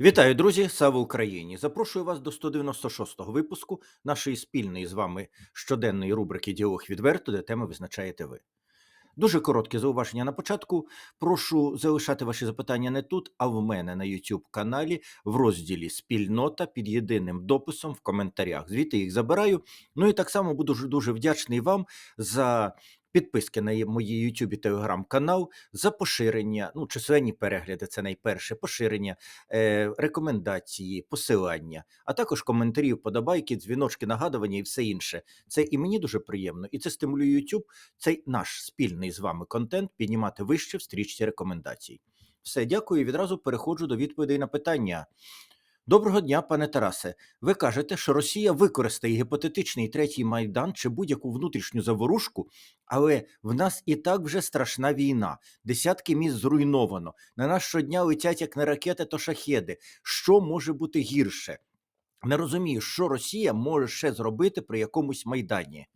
Вітаю, друзі! Слава Україні! Запрошую вас до 196-го випуску нашої спільної з вами щоденної рубрики Діалог відверто, де теми визначаєте ви. Дуже коротке зауваження на початку. Прошу залишати ваші запитання не тут, а в мене на YouTube каналі в розділі Спільнота під єдиним дописом в коментарях. Звідти їх забираю. Ну і так само буду дуже вдячний вам за підписки на мої YouTube і Telegram канал, за поширення, ну численні перегляди, це найперше поширення, е, рекомендації, посилання, а також коментарі, вподобайки, дзвіночки, нагадування і все інше. Це і мені дуже приємно, і це стимулює YouTube, цей наш спільний з вами контент піднімати вище в стрічці рекомендацій. Все, дякую. Відразу переходжу до відповідей на питання. Доброго дня, пане Тарасе. Ви кажете, що Росія використає гіпотетичний третій майдан чи будь-яку внутрішню заворушку, але в нас і так вже страшна війна. Десятки міст зруйновано. На нас щодня летять як не ракети, то шахеди. Що може бути гірше? Не розумію, що Росія може ще зробити при якомусь майдані.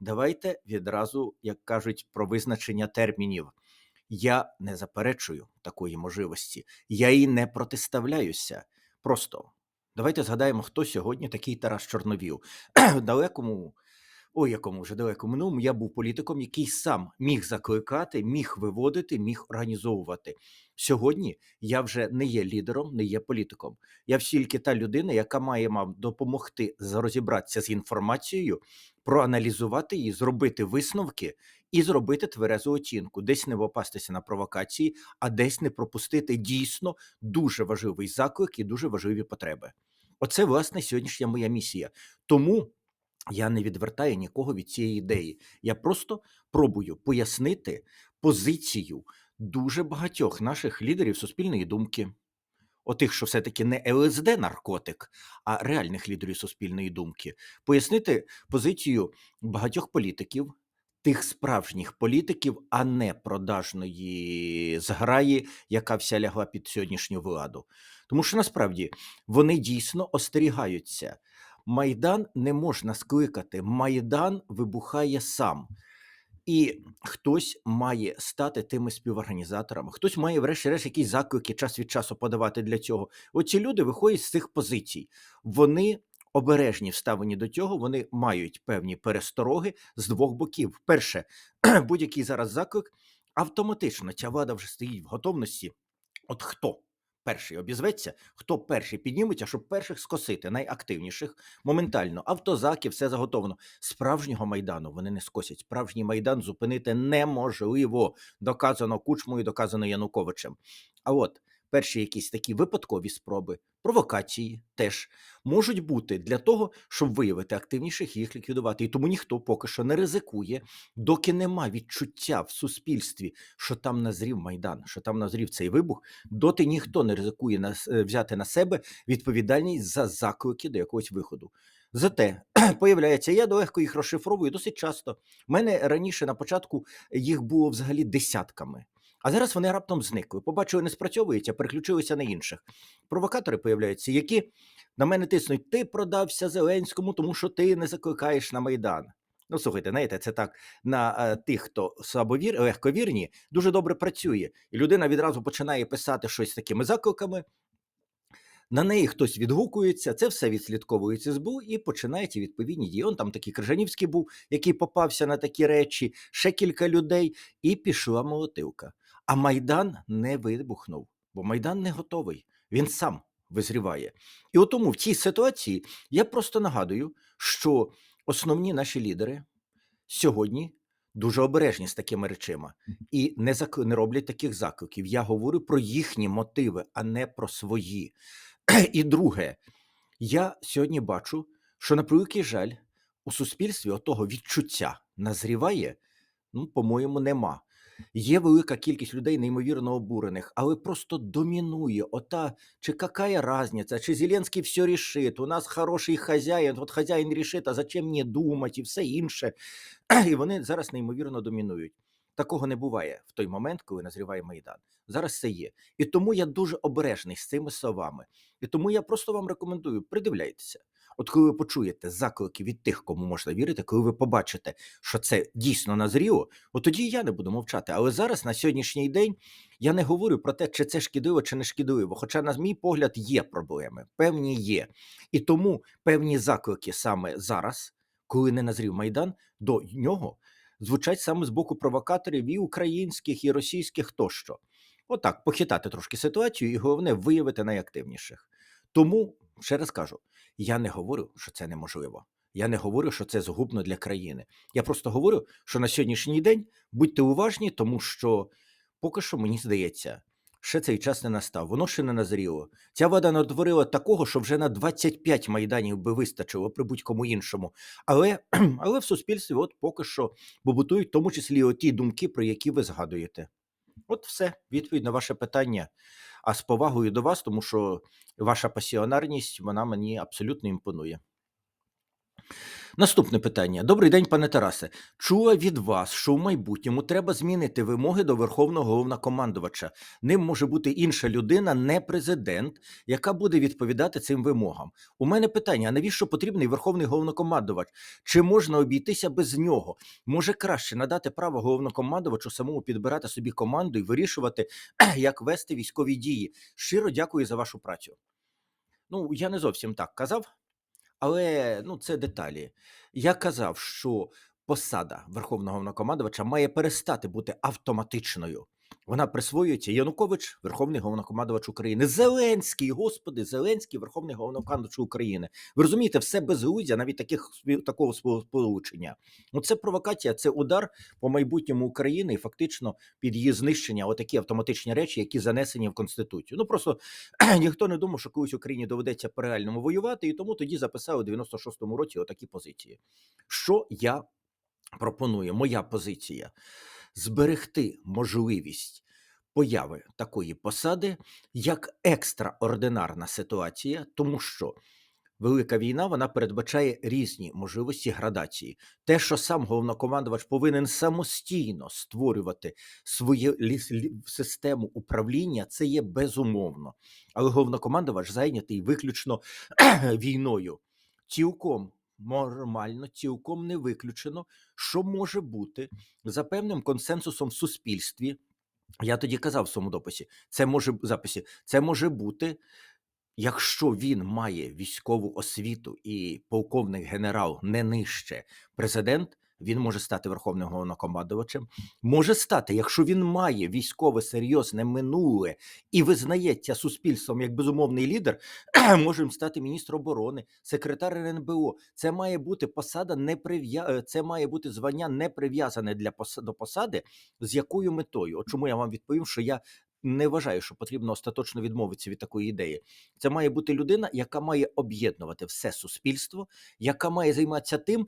Давайте відразу, як кажуть, про визначення термінів. Я не заперечую такої можливості, я їй не протиставляюся. Просто давайте згадаємо, хто сьогодні такий Тарас Чорновіл. В далекому, ой, якому вже далекому минулому я був політиком, який сам міг закликати, міг виводити, міг організовувати. Сьогодні я вже не є лідером, не є політиком. Я тільки та людина, яка має вам допомогти розібратися з інформацією, проаналізувати її, зробити висновки і зробити тверезу оцінку, десь не попастися на провокації, а десь не пропустити дійсно дуже важливий заклик і дуже важливі потреби. Оце власне сьогоднішня моя місія. Тому я не відвертаю нікого від цієї ідеї. Я просто пробую пояснити позицію дуже багатьох наших лідерів суспільної думки. Отих, що все-таки не ЛСД наркотик, а реальних лідерів суспільної думки, пояснити позицію багатьох політиків, тих справжніх політиків, а не продажної зграї, яка вся лягла під сьогоднішню владу. Тому що насправді вони дійсно остерігаються. Майдан не можна скликати, майдан вибухає сам. І хтось має стати тими співорганізаторами, хтось має, врешті-решт, якісь заклики час від часу подавати для цього. Оці люди виходять з цих позицій. Вони обережні вставлені до цього, вони мають певні перестороги з двох боків. Перше, будь-який зараз заклик автоматично ця влада вже стоїть в готовності. От хто перший обізветься, хто перший підніметься, щоб перших скосити, найактивніших моментально. Автозаки, все заготовлено. Справжнього майдану вони не скосять. Справжній майдан зупинити неможливо. Доказано Кучмою, доказано Януковичем. А от перші якісь такі випадкові спроби, провокації теж можуть бути для того, щоб виявити активніших і їх ліквідувати. І тому ніхто поки що не ризикує, доки нема відчуття в суспільстві, що там назрів майдан, що там назрів цей вибух, доти ніхто не ризикує е, взяти на себе відповідальність за заклики до якогось виходу. Зате появляється, я легко їх розшифровую досить часто. У мене раніше на початку їх було взагалі десятками. А зараз вони раптом зникли. Побачили, не спрацьовується, переключилися на інших. Провокатори появляються, які на мене тиснуть: ти продався Зеленському, тому що ти не закликаєш на Майдан. Ну, слухайте, знаєте, це так на е, тих, хто слабовір, легковірні, дуже добре працює. І людина відразу починає писати щось з такими закликами. На неї хтось відгукується, це все відслідковується СБУ і починаються відповідні дії. Он там такий Крижанівський був, який попався на такі речі, ще кілька людей, і пішла молотилка. А Майдан не вибухнув, бо Майдан не готовий. Він сам визріває. І от тому в цій ситуації я просто нагадую, що основні наші лідери сьогодні дуже обережні з такими речима і не зак... не роблять таких закликів. Я говорю про їхні мотиви, а не про свої. І друге, я сьогодні бачу, що на превеликий жаль у суспільстві отого відчуття назріває, ну, по-моєму, нема. Є велика кількість людей неймовірно обурених, але просто домінує ота, чи какая разниця, чи Зеленський все рішить, у нас хороший хазяїн, от хазяїн рішить, а зачем мені думати і все інше. І вони зараз неймовірно домінують. Такого не буває в той момент, коли назріває Майдан. Зараз це є. І тому я дуже обережний з цими словами. І тому я просто вам рекомендую, придивляйтеся. От коли ви почуєте заклики від тих, кому можна вірити, коли ви побачите, що це дійсно назріло, от тоді я не буду мовчати. Але зараз на сьогоднішній день я не говорю про те, чи це шкідливо, чи не шкідливо. Хоча, на мій погляд, є проблеми, певні є. І тому певні заклики саме зараз, коли не назрів майдан, до нього звучать саме з боку провокаторів і українських, і російських тощо. Отак, похитати трошки ситуацію, і головне виявити найактивніших. Тому ще раз кажу: я не говорю, що це неможливо. Я не говорю, що це згубно для країни. Я просто говорю, що на сьогоднішній день будьте уважні, тому що поки що мені здається, ще цей час не настав. Воно ще не назріло. Ця влада натворила такого, що вже на 25 майданів би вистачило при будь-кому іншому. Але, але в суспільстві, от поки що побутують, в тому числі оті думки, про які ви згадуєте. От все, відповідь на ваше питання. А з повагою до вас, тому що ваша пасіонарність вона мені абсолютно імпонує. Наступне питання. Добрий день, пане Тарасе. Чула від вас, що в майбутньому треба змінити вимоги до верховного головнокомандувача. Ним може бути інша людина, не президент, яка буде відповідати цим вимогам. У мене питання: а навіщо потрібний верховний головнокомандувач? Чи можна обійтися без нього? Може краще надати право головнокомандувачу самому підбирати собі команду і вирішувати, як вести військові дії? Щиро дякую за вашу працю. Ну, я не зовсім так казав. Але ну це деталі. Я казав, що посада верховного головнокомандувача має перестати бути автоматичною. Вона присвоюється Янукович, Верховний головнокомандувач України. Зеленський, господи, Зеленський, Верховний головнокомандувач України. Ви розумієте, все безглуздя, навіть таких такого сполучення. Ну це провокація, це удар по майбутньому України і фактично під її знищення. Отакі автоматичні речі, які занесені в конституцію. Ну просто ніхто не думав, що колись Україні доведеться по реальному воювати, і тому тоді записали у 96-му році отакі позиції. Що я пропоную? Моя позиція зберегти можливість появи такої посади як екстраординарна ситуація, тому що велика війна вона передбачає різні можливості градації. Те, що сам головнокомандувач повинен самостійно створювати свою систему управління, це є безумовно. Але головнокомандувач зайнятий виключно війною. Цілком нормально, цілком не виключено, що може бути за певним консенсусом в суспільстві. Я тоді казав в своєму дописі, це може записі, це може бути, якщо він має військову освіту і полковник генерал не нижче президент, він може стати верховним головнокомандувачем. Може стати, якщо він має військове серйозне минуле і визнається суспільством як безумовний лідер, може стати міністр оборони, секретар РНБО. Це має бути посада не прив'я... Е, це має бути звання не прив'язане для пос... до посади. З якою метою? От чому я вам відповім, що я. Не вважаю, що потрібно остаточно відмовитися від такої ідеї. Це має бути людина, яка має об'єднувати все суспільство, яка має займатися тим,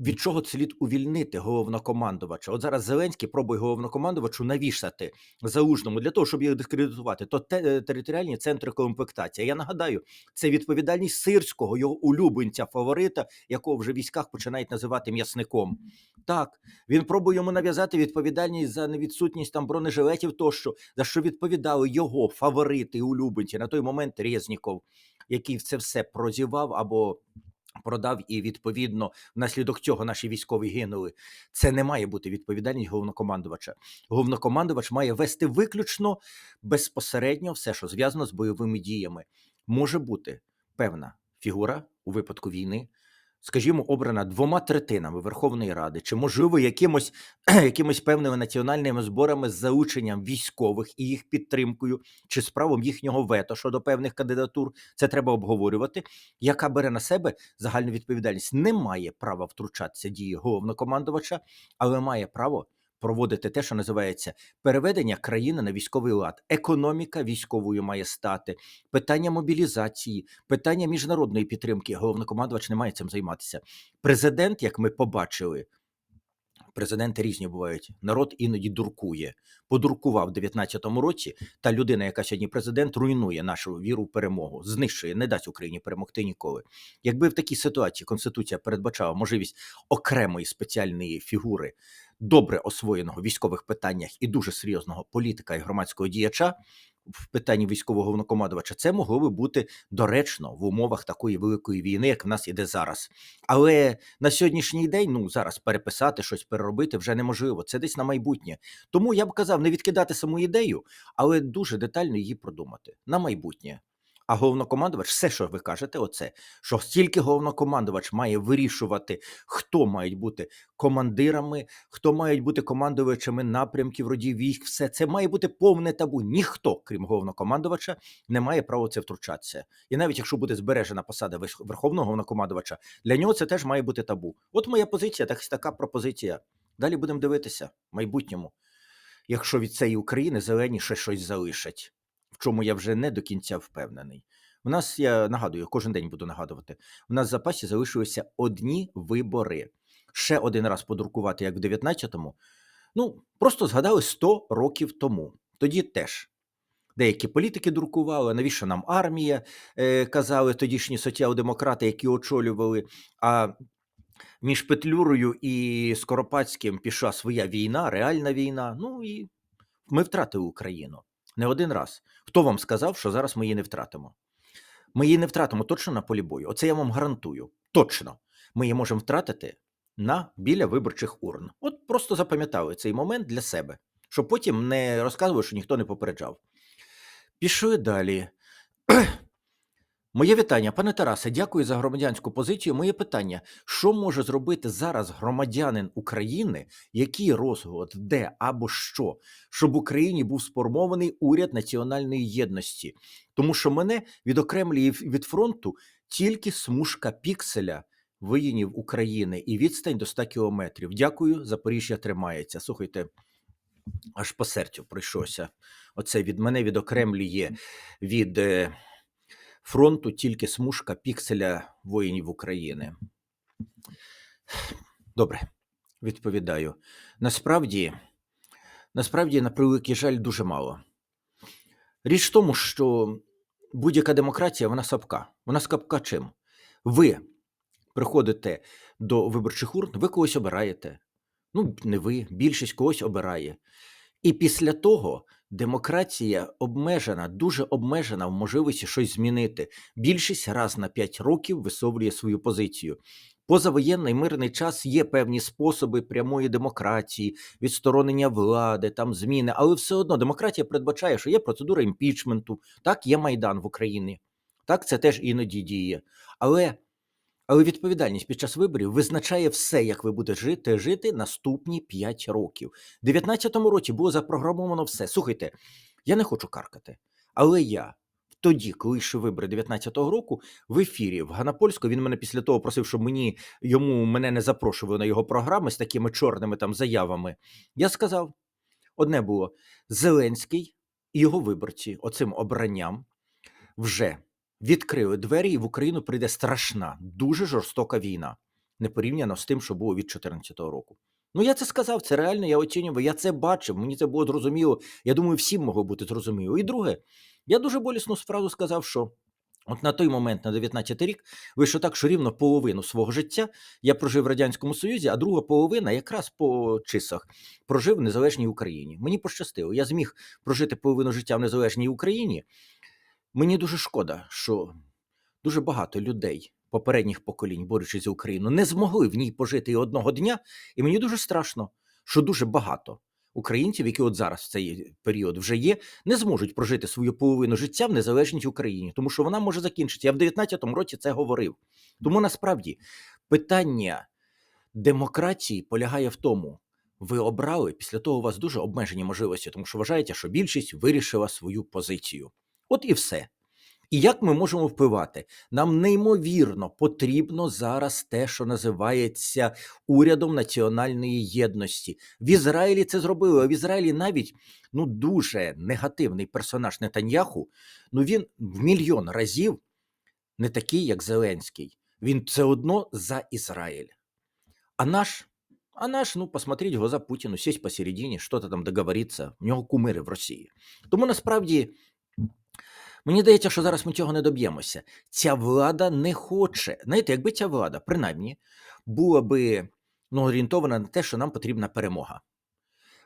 від чого слід увільнити головнокомандувача? От зараз Зеленський пробує головнокомандувачу навішати залужному для того, щоб їх дискредитувати, то те, е, територіальні центри комплектації. Я нагадаю, це відповідальність сирського його улюбленця, фаворита, якого вже в військах починають називати м'ясником. Так він пробує йому нав'язати відповідальність за невідсутність там бронежилетів, тощо за що відповідали його фаворити і улюбленці на той момент Резніков, який це все прозівав або продав, і відповідно внаслідок цього наші військові гинули. Це не має бути відповідальність головнокомандувача. Головнокомандувач має вести виключно безпосередньо все, що зв'язано з бойовими діями. Може бути певна фігура у випадку війни скажімо, обрана двома третинами Верховної Ради, чи можливо якимось якимось певними національними зборами з залученням військових і їх підтримкою, чи з правом їхнього вето щодо певних кандидатур, це треба обговорювати. Яка бере на себе загальну відповідальність, не має права втручатися дії головнокомандувача, але має право проводити те, що називається переведення країни на військовий лад. Економіка військовою має стати, питання мобілізації, питання міжнародної підтримки. Головнокомандувач не має цим займатися. Президент, як ми побачили. Президенти різні бувають. Народ іноді дуркує. Подуркував в 19-му році. Та людина, яка сьогодні президент, руйнує нашу віру в перемогу, знищує, не дасть Україні перемогти ніколи. Якби в такій ситуації Конституція передбачала можливість окремої спеціальної фігури добре освоєного військових питаннях і дуже серйозного політика і громадського діяча, в питанні військового головнокомандувача, це могло би бути доречно в умовах такої великої війни, як в нас іде зараз. Але на сьогоднішній день, ну зараз переписати щось, переробити вже неможливо. Це десь на майбутнє. Тому я б казав не відкидати саму ідею, але дуже детально її продумати на майбутнє. А головнокомандувач, все, що ви кажете, оце що тільки головнокомандувач має вирішувати, хто мають бути командирами, хто мають бути командувачами напрямків родів військ, все це має бути повне табу. Ніхто, крім головнокомандувача, не має права це втручатися. І навіть якщо буде збережена посада верховного головнокомандувача, для нього це теж має бути табу. От моя позиція, так така пропозиція. Далі будемо дивитися в майбутньому. Якщо від цієї України зелені ще щось залишать, чому я вже не до кінця впевнений. У нас, я нагадую, кожен день буду нагадувати, у нас в запасі залишилися одні вибори. Ще один раз подрукувати, як в 19-му. Ну, просто згадали 100 років тому. Тоді теж. Деякі політики друкували, навіщо нам армія, е, казали тодішні соціал-демократи, які очолювали. А між Петлюрою і Скоропадським пішла своя війна, реальна війна. Ну і ми втратили Україну не один раз. Хто вам сказав, що зараз ми її не втратимо? Ми її не втратимо точно на полі бою. Оце я вам гарантую. Точно. Ми її можемо втратити на біля виборчих урн. От просто запам'ятали цей момент для себе, щоб потім не розказували, що ніхто не попереджав. Пішли далі. Моє вітання, пане Тарасе, дякую за громадянську позицію. Моє питання: що може зробити зараз громадянин України, який розголод, де або що, щоб в Україні був сформований уряд національної єдності? Тому що мене відокремлює від фронту тільки смужка пікселя воїнів України і відстань до 100 кілометрів. Дякую, Запоріжжя тримається. Слухайте, аж по серцю пройшовся. Оце від мене відокремлює від. Фронту тільки смужка пікселя воїнів України. Добре, відповідаю. Насправді, насправді, на превеликий жаль, дуже мало. Річ в тому, що будь-яка демократія вона слабка. Вона слабка чим? Ви приходите до виборчих урн, ви когось обираєте. Ну, не ви, більшість когось обирає. І після того демократія обмежена, дуже обмежена в можливості щось змінити. Більшість раз на 5 років висовлює свою позицію. Позавоєнний мирний час є певні способи прямої демократії, відсторонення влади, там зміни, але все одно демократія передбачає, що є процедура імпічменту, так є майдан в Україні. Так, це теж іноді діє. Але, але відповідальність під час виборів визначає все, як ви будете жити, жити наступні 5 років. У 19-му році було запрограмовано все. Слухайте, я не хочу каркати, але я тоді, коли йшли вибори 19-го року, в ефірі в Ганапольську він мене після того просив, щоб мені йому мене не запрошували на його програми з такими чорними там заявами. Я сказав: одне було: Зеленський і його виборці оцим обранням вже відкрили двері, і в Україну прийде страшна, дуже жорстока війна, не порівняно з тим, що було від 2014 року. Ну, я це сказав, це реально, я оцінював, я це бачив, мені це було зрозуміло. Я думаю, всім могло бути зрозуміло. І друге, я дуже болісну фразу сказав, що от на той момент, на 19 рік, вийшло так, що рівно половину свого життя я прожив в Радянському Союзі, а друга половина, якраз по чисах, прожив в незалежній Україні. Мені пощастило. Я зміг прожити половину життя в незалежній Україні. Мені дуже шкода, що дуже багато людей попередніх поколінь, борючись за Україну, не змогли в ній пожити і одного дня. І мені дуже страшно, що дуже багато українців, які от зараз в цей період вже є, не зможуть прожити свою половину життя в незалежній Україні, тому що вона може закінчитися. Я в 19-му році це говорив. Тому насправді питання демократії полягає в тому. Ви обрали після того у вас дуже обмежені можливості, тому що вважаєте, що більшість вирішила свою позицію. От і все. І як ми можемо впливати? Нам неймовірно потрібно зараз те, що називається урядом національної єдності. В Ізраїлі це зробили. а В Ізраїлі навіть ну дуже негативний персонаж Нетаньяху. Ну він в мільйон разів не такий, як Зеленський. Він все одно за Ізраїль. А наш. А наш, ну, посмотреть в глаза Путіну, сесть посередині, що-то там договориться. В нього кумири в Росії. Тому насправді Мені здається, що зараз ми цього не доб'ємося. Ця влада не хоче. Знаєте, якби ця влада, принаймні, була би ну, орієнтована на те, що нам потрібна перемога.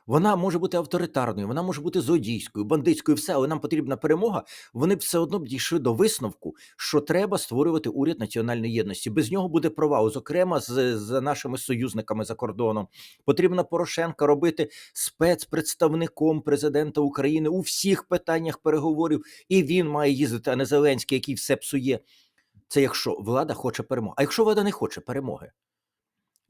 Вона може бути авторитарною, вона може бути злодійською, бандитською, все, але нам потрібна перемога. Вони б все одно б дійшли до висновку, що треба створювати уряд національної єдності. Без нього буде провал, зокрема з, з нашими союзниками за кордоном. Потрібно Порошенка робити спецпредставником президента України у всіх питаннях переговорів, і він має їздити, а не Зеленський, який все псує. Це якщо влада хоче перемоги. А якщо влада не хоче перемоги?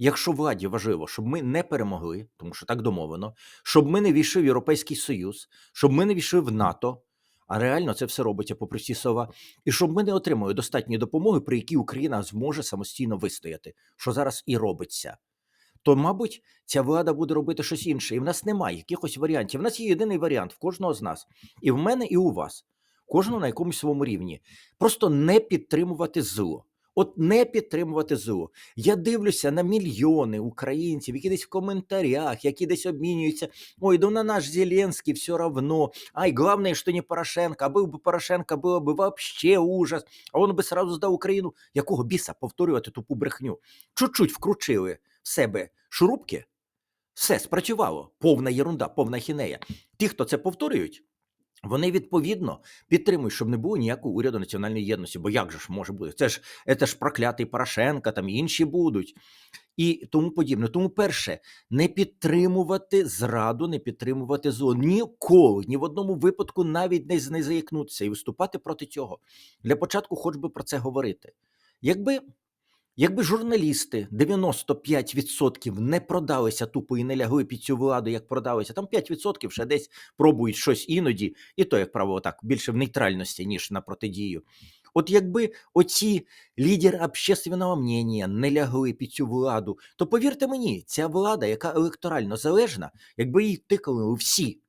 Якщо владі важливо, щоб ми не перемогли, тому що так домовлено, щоб ми не війшли в Європейський Союз, щоб ми не війшли в НАТО, а реально це все робиться попри всі слова, і щоб ми не отримали достатньої допомоги, при якій Україна зможе самостійно вистояти, що зараз і робиться. То, мабуть, ця влада буде робити щось інше. І в нас немає якихось варіантів. В нас є єдиний варіант в кожного з нас, і в мене, і у вас, кожного на якомусь своєму рівні. Просто не підтримувати зло. От не підтримувати зло. Я дивлюся на мільйони українців, які десь в коментарях, які десь обмінюються. Ой, да на наш Зеленський все равно. Ай, главное, что не Порошенко. А был бы Порошенко, было бы вообще ужас. А он би сразу здав Україну. Якого біса повторювати тупу брехню? Чуть-чуть вкручили в себе шурупки. Все спрацювало. Повна єрунда, повна хінея. Ті, хто це повторюють, вони відповідно підтримують, щоб не було ніякого уряду національної єдності. Бо як же ж може бути? Це ж це ж проклятий Порошенка, там інші будуть, і тому подібне. Тому, перше, не підтримувати зраду, не підтримувати зло. Ніколи, ні в одному випадку навіть не, не заякнутися і виступати проти цього. Для початку, хоч би про це говорити. Якби. Якби журналісти 95% не продалися тупо і не лягли під цю владу, як продалися, там 5% ще десь пробують щось іноді, і то, як правило, так більше в нейтральності, ніж на протидію. От якби оці лідери общественного мнення не лягли під цю владу, то повірте мені, ця влада, яка електорально залежна, якби їй тикали всі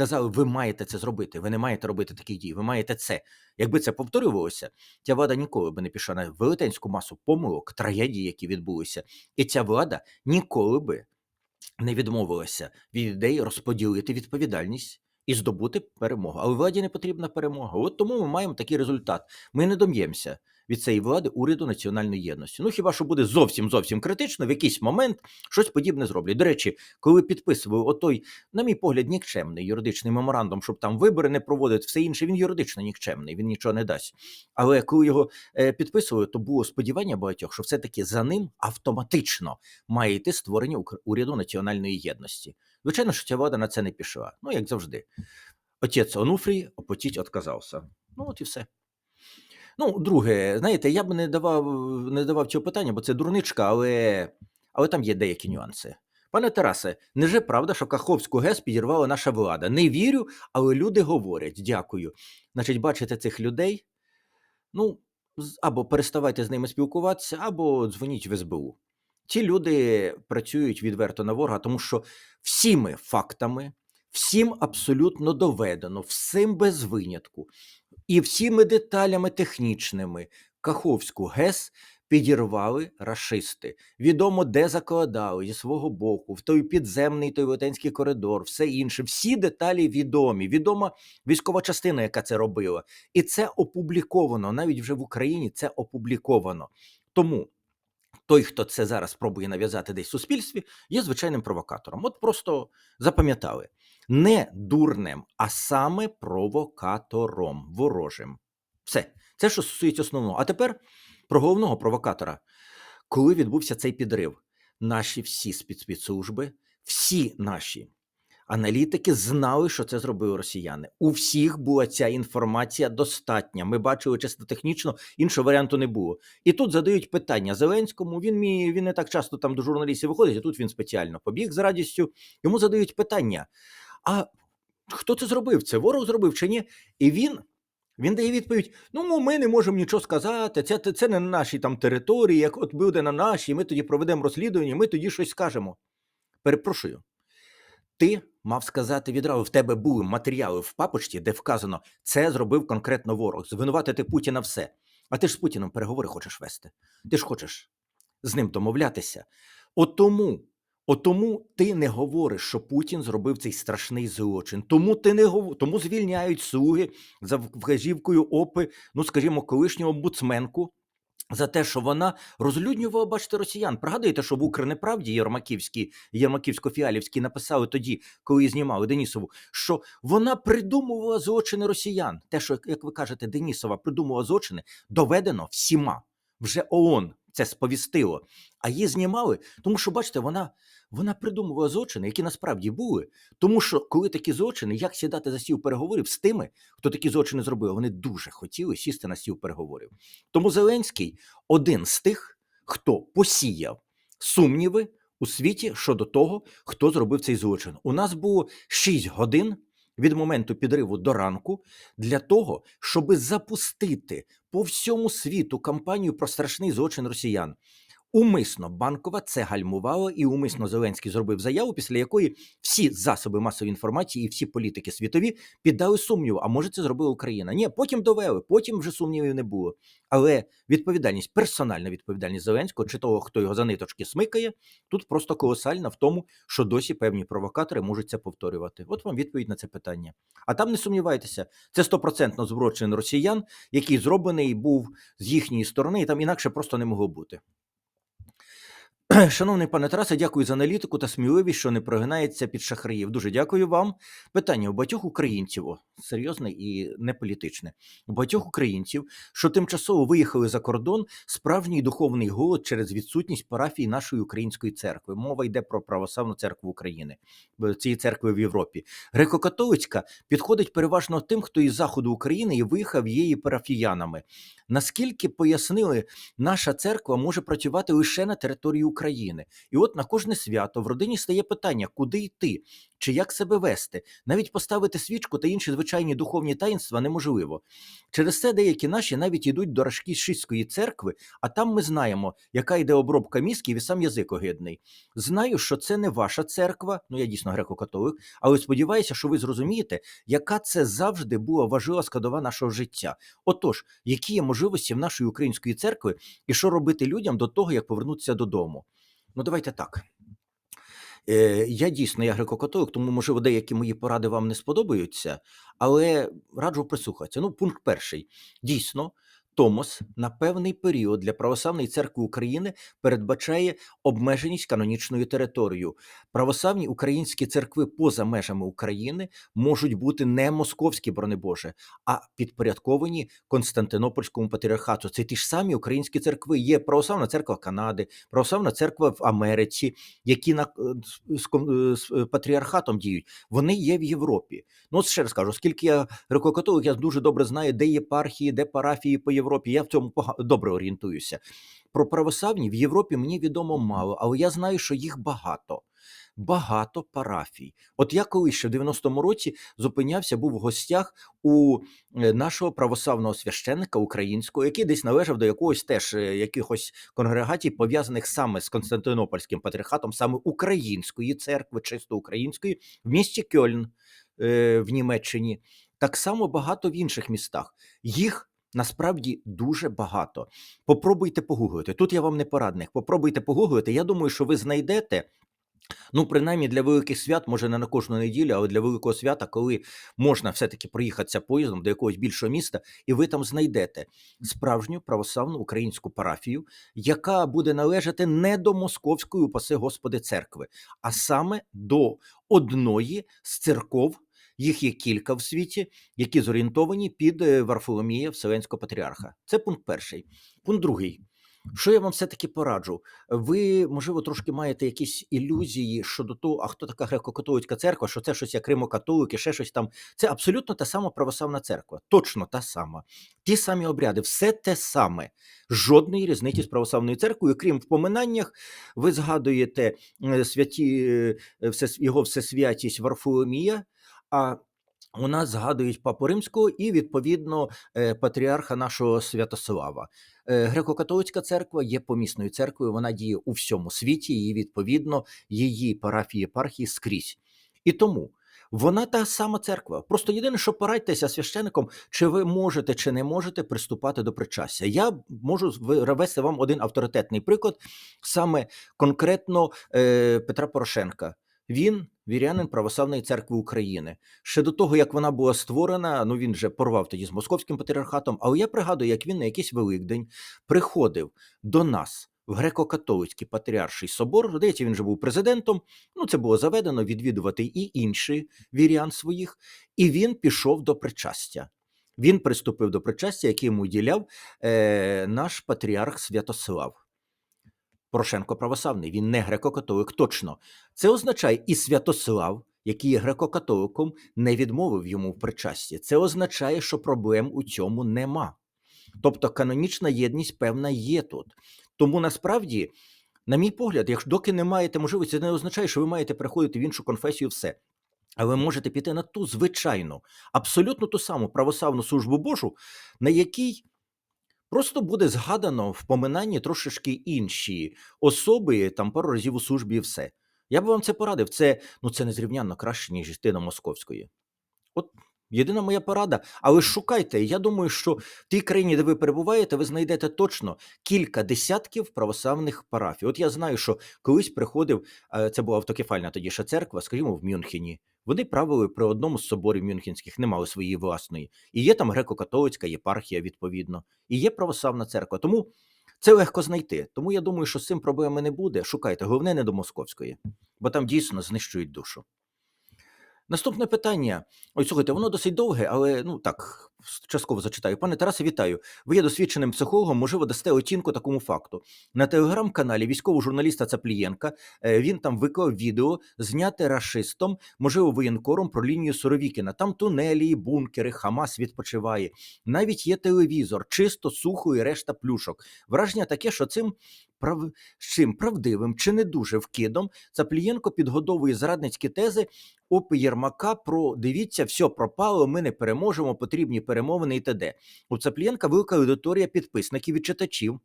казали, ви маєте це зробити, ви не маєте робити таких дій, ви маєте це. Якби це повторювалося, ця влада ніколи би не пішла на велетенську масу помилок, трагедій, які відбулися, і ця влада ніколи би не відмовилася від ідеї розподілити відповідальність. І здобути перемогу. Але владі не потрібна перемога. От тому ми маємо такий результат. Ми не дом'ємося від цієї влади уряду національної єдності. Ну хіба що буде зовсім зовсім критично, в якийсь момент щось подібне зроблять. До речі, коли підписував отой, на мій погляд, нікчемний юридичний меморандум, щоб там вибори не проводити, все інше він юридично нікчемний, він нічого не дасть. Але коли його е, підписували, то було сподівання багатьох, що все-таки за ним автоматично має йти створення уряду національної єдності. Звичайно, що ця влада на це не пішла. Ну, як завжди. Отець Онуфрій опотіть відказався. Ну, от і все. Ну, друге, знаєте, я б не давав не давав цього питання, бо це дурничка, але але там є деякі нюанси. Пане Тарасе, неже правда, що Каховську ГЕС підірвала наша влада? Не вірю, але люди говорять. Дякую. Значить, бачите цих людей? Ну, або переставайте з ними спілкуватися, або дзвоніть в СБУ. Ці люди працюють відверто на ворога, тому що всіми фактами, всім абсолютно доведено, всім без винятку, і всіми деталями технічними Каховську ГЕС підірвали рашисти. Відомо, де закладали зі свого боку, в той підземний той Летенський коридор, все інше. Всі деталі відомі. Відома військова частина, яка це робила. І це опубліковано. Навіть вже в Україні це опубліковано. Тому. Той, хто це зараз пробує нав'язати десь в суспільстві, є звичайним провокатором. От просто запам'ятали не дурнем, а саме провокатором ворожим. Все, це що стосується основного. А тепер про головного провокатора. Коли відбувся цей підрив, наші всі спецслужби, всі наші аналітики знали, що це зробили росіяни. У всіх була ця інформація достатня. Ми бачили чисто технічно, іншого варіанту не було. І тут задають питання Зеленському. Він мій, він не так часто там до журналістів виходить, а тут він спеціально побіг з радістю. Йому задають питання. А хто це зробив? Це ворог зробив чи ні? І він він дає відповідь: ну, ми не можемо нічого сказати, це це не на нашій там території, як от буде на нашій, ми тоді проведемо розслідування, ми тоді щось скажемо. Перепрошую, ти мав сказати відразу, в тебе були матеріали в папочці, де вказано, це зробив конкретно ворог, звинуватити Путіна все. А ти ж з Путіним переговори хочеш вести. Ти ж хочеш з ним домовлятися. От тому От тому ти не говориш, що Путін зробив цей страшний злочин. Тому ти не гов... тому звільняють слуги за вказівкою опи, ну скажімо, колишнього буцменку за те, що вона розлюднювала, бачите, росіян. Пригадуєте, що в Укрнеправді Єрмаківській, Єрмаківсько-Фіалівській написали тоді, коли знімали Денісову, що вона придумувала злочини росіян. Те, що, як ви кажете, Денісова придумувала злочини, доведено всіма. Вже ООН це сповістило. А її знімали, тому що, бачите, вона, вона придумувала злочини, які насправді були. Тому що, коли такі злочини, як сідати за стіл переговорів з тими, хто такі злочини зробив, вони дуже хотіли сісти на стіл переговорів. Тому Зеленський один з тих, хто посіяв сумніви у світі щодо того, хто зробив цей злочин. У нас було 6 годин від моменту підриву до ранку для того, щоб запустити по всьому світу кампанію про страшний злочин росіян. Умисно банкова це гальмувало, і умисно Зеленський зробив заяву, після якої всі засоби масової інформації і всі політики світові піддали сумніву. А може це зробила Україна? Ні, потім довели, потім вже сумнівів не було. Але відповідальність, персональна відповідальність Зеленського чи того, хто його за ниточки смикає, тут просто колосальна в тому, що досі певні провокатори можуть це повторювати. От вам відповідь на це питання. А там не сумнівайтеся, це стопроцентно злочин росіян, який зроблений був з їхньої сторони, і там інакше просто не могло бути. Шановний пане Тарасе, дякую за аналітику та сміливість, що не прогинається під шахраїв. Дуже дякую вам. Питання у багатьох українців, серйозне і не політичне. У багатьох українців, що тимчасово виїхали за кордон, справжній духовний голод через відсутність парафії нашої української церкви. Мова йде про православну церкву України, цієї церкви в Європі. Греко-католицька підходить переважно тим, хто із заходу України і виїхав її парафіянами. Наскільки пояснили, наша церква може працювати лише на території України. І от на кожне свято в родині стає питання, куди йти, чи як себе вести. Навіть поставити свічку та інші звичайні духовні таїнства неможливо. Через це деякі наші навіть йдуть до Рашківської церкви, а там ми знаємо, яка йде обробка мізків і сам язик огидний. Знаю, що це не ваша церква, ну я дійсно греко-католик, але сподіваюся, що ви зрозумієте, яка це завжди була важлива складова нашого життя. Отож, які є можливості в нашої української церкви, і що робити людям до того, як повернутися додому? Ну, давайте так. Е, Я дійсно я греко-католик, тому можливо деякі мої поради вам не сподобаються, але раджу прислухатися. Ну, пункт перший. Дійсно, Томос на певний період для православної церкви України передбачає обмеженість канонічною територією. Православні українські церкви поза межами України можуть бути не московські, брони Боже, а підпорядковані Константинопольському патріархату. Це ті ж самі українські церкви. Є православна церква Канади, православна церква в Америці, які на з, з, з е, патріархатом діють. Вони є в Європі. Ну, ще раз кажу, оскільки я греко-католик, я дуже добре знаю, де єпархії, де парафії по Європі. Я в цьому добре орієнтуюся. Про православні в Європі мені відомо мало, але я знаю, що їх багато. Багато парафій. От я колись ще в 90-му році зупинявся, був в гостях у е, нашого православного священника українського, який десь належав до якогось теж е, якихось конгрегацій, пов'язаних саме з Константинопольським патріархатом, саме української церкви, чисто української, в місті Кьольн е, в Німеччині. Так само багато в інших містах. Їх насправді дуже багато. Попробуйте погуглити. Тут я вам не порадник. Попробуйте погуглити. Я думаю, що ви знайдете. Ну, принаймні для великих свят, може не на кожну неділю, але для великого свята, коли можна все-таки проїхатися поїздом до якогось більшого міста, і ви там знайдете справжню православну українську парафію, яка буде належати не до московської, упаси Господи, церкви, а саме до одної з церков. Їх є кілька в світі, які зорієнтовані під е, Варфоломія Вселенського патріарха. Це пункт перший. Пункт другий. Що я вам все-таки пораджу? Ви, можливо, трошки маєте якісь ілюзії щодо того, а хто така греко-католицька церква, що це щось як Римо-католики, ще щось там. Це абсолютно та сама православна церква, точно та сама. Ті самі обряди, все те саме. Жодної різниці з православною церквою, крім в поминаннях, ви згадуєте е, святі, е, його всесвятість Варфоломія, а у нас згадують Папу Римського і, відповідно, е, патріарха нашого Святослава. Е, Греко-католицька церква є помісною церквою, вона діє у всьому світі, і відповідно її парафії єпархії скрізь. І тому вона та сама церква. Просто єдине, що порадьтеся священником, чи ви можете чи не можете приступати до причастя. Я можу вивести вам один авторитетний приклад, саме конкретно е, Петра Порошенка. Він вірянин Православної церкви України. Ще до того, як вона була створена, ну він же порвав тоді з московським патріархатом. Але я пригадую, як він на якийсь Великдень приходив до нас в греко-католицький патріарший собор. Здається, він же був президентом. Ну, це було заведено відвідувати і інші вірян своїх, і він пішов до причастя. Він приступив до причастя, яке йому діляв е, наш патріарх Святослав. Порошенко православний, він не греко-католик, точно. Це означає, і Святослав, який є греко-католиком, не відмовив йому в причасті. Це означає, що проблем у цьому нема. Тобто канонічна єдність певна є тут. Тому насправді, на мій погляд, якщо доки не маєте можливості, це не означає, що ви маєте переходити в іншу конфесію все. А ви можете піти на ту звичайну, абсолютно ту саму православну службу Божу, на якій просто буде згадано в поминанні трошечки інші особи, там пару разів у службі і все. Я б вам це порадив. Це, ну, це незрівнянно краще, ніж йти московської. От єдина моя порада. Але шукайте. Я думаю, що в тій країні, де ви перебуваєте, ви знайдете точно кілька десятків православних парафій. От я знаю, що колись приходив, е, це була автокефальна тоді ще церква, скажімо, в Мюнхені. Вони правили при одному з соборів мюнхенських, не мали своєї власної. І є там греко-католицька єпархія, відповідно, і є православна церква. Тому це легко знайти. Тому я думаю, що з цим проблеми не буде. Шукайте, головне, не до московської, бо там дійсно знищують душу. Наступне питання. Ой, слухайте, воно досить довге, але ну так, частково зачитаю. Пане Тарасе, вітаю. Ви є досвідченим психологом, можливо, дасте оцінку такому факту. На телеграм-каналі військового журналіста Цаплієнка е, він там виклав відео, зняте рашистом, можливо, воєнкором про лінію Суровікіна. Там тунелі, бункери, Хамас відпочиває. Навіть є телевізор, чисто, сухо і решта плюшок. Враження таке, що цим прав... чим правдивим чи не дуже вкидом Цаплієнко підгодовує зрадницькі тези Опи Єрмака про дивіться, все пропало, ми не переможемо, потрібні перемовини і т.д. У Цаплієнка велика аудиторія підписників і читачів.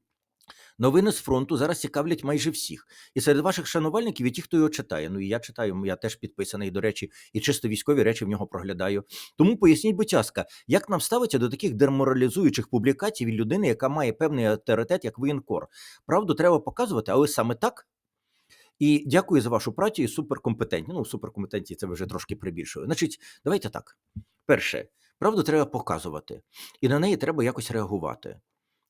Новини з фронту зараз цікавлять майже всіх. І серед ваших шанувальників і ті, хто його читає. Ну і я читаю, я теж підписаний, до речі, і чисто військові речі в нього проглядаю. Тому поясніть, будь ласка, як нам ставиться до таких деморалізуючих публікацій від людини, яка має певний авторитет, як воєнкор? Правду треба показувати, але саме так. І дякую за вашу працю і суперкомпетентні. Ну, суперкомпетентні це вже трошки прибільшую. Значить, давайте так. Перше, правду треба показувати, і на неї треба якось реагувати.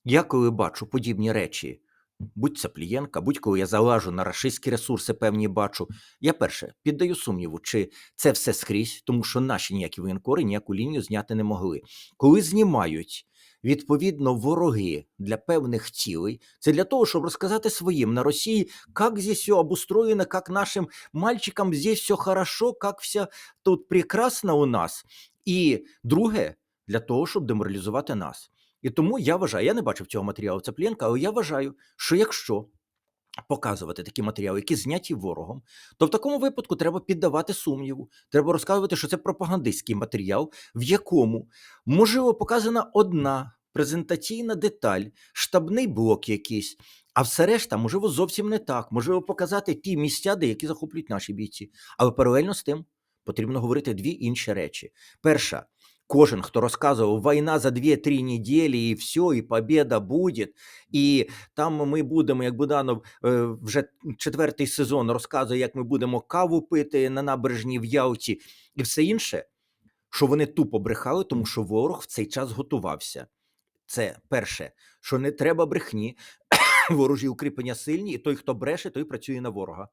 Я коли бачу подібні речі, будь це Плієнка, будь-коли я залажу на рашистські ресурси, певні бачу. Я перше піддаю сумніву, чи це все скрізь, тому що наші ніякі воєнкори ніяку лінію зняти не могли. Коли знімають. Відповідно, вороги для певних цілей. Це для того, щоб розказати своїм на Росії, як здесь все обустроено, як нашим мальчикам здесь все хорошо, як все тут прекрасно у нас. І друге, для того, щоб деморалізувати нас. І тому я вважаю, я не бачив цього матеріалу Цаплєнка, але я вважаю, що якщо показувати такі матеріали, які зняті ворогом, то в такому випадку треба піддавати сумніву. Треба розказувати, що це пропагандистський матеріал, в якому можливо показана одна презентаційна деталь, штабний блок якийсь. А все решта, можливо, зовсім не так. Можливо, показати ті місця, де які захоплюють наші бійці. Але паралельно з тим потрібно говорити дві інші речі. Перша, кожен, хто розказував, війна за 2-3 неділі, і все, і побіда буде, і там ми будемо, як Буданов е, вже четвертий сезон розказує, як ми будемо каву пити на набережні в Ялті, і все інше, що вони тупо брехали, тому що ворог в цей час готувався. Це перше, що не треба брехні, ворожі укріплення сильні, і той, хто бреше, той працює на ворога.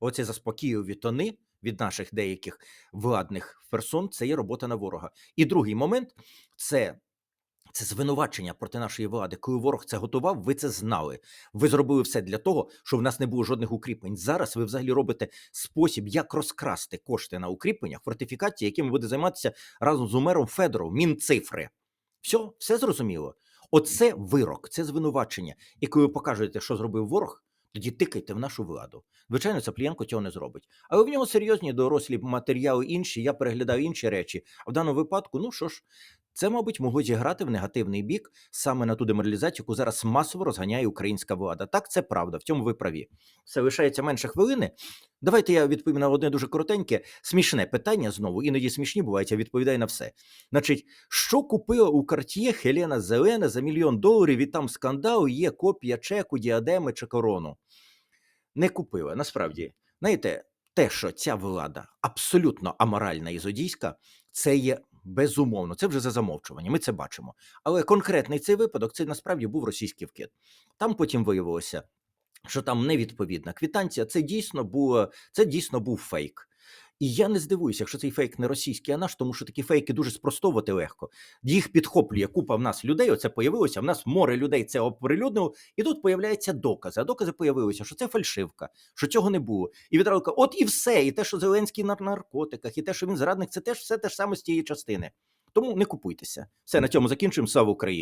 Оце заспокійливі тони від наших деяких владних персон це є робота на ворога. І другий момент це. Це звинувачення проти нашої влади. Коли ворог це готував, ви це знали. Ви зробили все для того, щоб в нас не було жодних укріплень. Зараз ви взагалі робите спосіб, як розкрасти кошти на укріплення, фортифікації, якими буде займатися разом з Умером Федоров, Мінцифри. Все, все зрозуміло. Оце вирок, це звинувачення. І коли ви покажете, що зробив ворог, тоді тикайте в нашу владу. Звичайно, Цаплієнко цього не зробить. Але в нього серйозні дорослі матеріали інші, я переглядаю інші речі. А в даному випадку, ну що ж, це, мабуть, могло зіграти в негативний бік саме на ту деморалізацію, яку зараз масово розганяє українська влада. Так, це правда, в цьому ви праві. Все лишається менше хвилини. Давайте я відповім на одне дуже коротеньке, смішне питання знову, іноді смішні бувають, я на все. Значить, що купила у Карт'є Хелена Зелена за мільйон доларів і там скандал, є копія чеку, діадеми чи корону? Не купила, насправді. Знаєте, те, що ця влада абсолютно аморальна і злодійська, це є безумовно. Це вже за замовчування. Ми це бачимо. Але конкретний цей випадок це насправді був російський вкид. Там потім виявилося, що там невідповідна квітанція. Це дійсно було, це дійсно був фейк. І я не здивуюся, якщо цей фейк не російський, а наш, тому що такі фейки дуже спростовувати легко. Їх підхоплює купа в нас людей. Оце появилося. В нас море людей це оприлюднило, і тут появляються докази. А докази появилися, що це фальшивка, що цього не було. І відразу от і все. І те, що Зеленський на наркотиках, і те, що він зрадник, це теж все те ж саме з тієї частини. Тому не купуйтеся. Все на цьому закінчуємо. Слава Україні!